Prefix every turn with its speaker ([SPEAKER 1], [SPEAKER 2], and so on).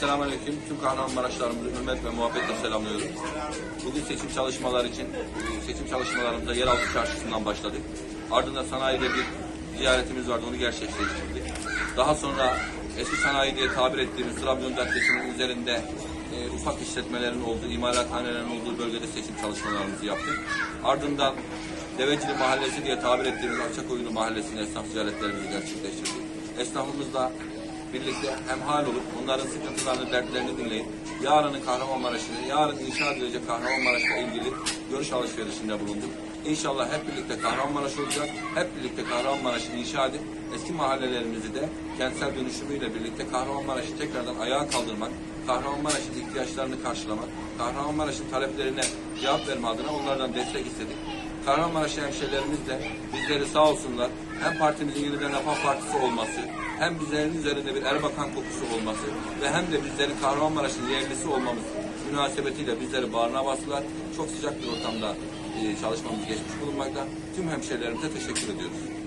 [SPEAKER 1] Selamünaleyküm. Tüm Kahramanmaraşlarımızı hürmet ve muhabbetle selamlıyorum. Bugün seçim çalışmaları için e, seçim çalışmalarımıza Yeraltı Çarşısı'ndan başladık. Ardından sanayide bir ziyaretimiz vardı, onu gerçekleştirdik. Daha sonra eski sanayi diye tabir ettiğimiz Trabzon Caddesi'nin üzerinde e, ufak işletmelerin olduğu, imalathanelerin olduğu bölgede seçim çalışmalarımızı yaptık. Ardından Devecili Mahallesi diye tabir ettiğimiz Akçakoyunlu Mahallesi'nde esnaf ziyaretlerimizi gerçekleştirdik. Esnafımızla birlikte hemhal olup onların sıkıntılarını, dertlerini dinleyip yarının Kahramanmaraş'ını, yarın inşa edilecek Kahramanmaraş'la ilgili görüş alışverişinde bulunduk. İnşallah hep birlikte Kahramanmaraş olacak, hep birlikte Kahramanmaraş'ı inşa edip eski mahallelerimizi de kentsel dönüşümüyle birlikte Kahramanmaraş'ı tekrardan ayağa kaldırmak, Kahramanmaraş'ın ihtiyaçlarını karşılamak, Kahramanmaraş'ın taleplerine cevap verme adına onlardan destek istedik. Kahramanmaraş hemşehrilerimiz de bizleri sağ olsunlar hem partimizin yeniden Refah Partisi olması, hem bizlerin üzerinde bir Erbakan kokusu olması ve hem de bizlerin Kahramanmaraş'ın yerlisi olmamız münasebetiyle bizleri bağrına bastılar. Çok sıcak bir ortamda e, çalışmamız geçmiş bulunmakta. Tüm hemşehrilerimize teşekkür ediyoruz.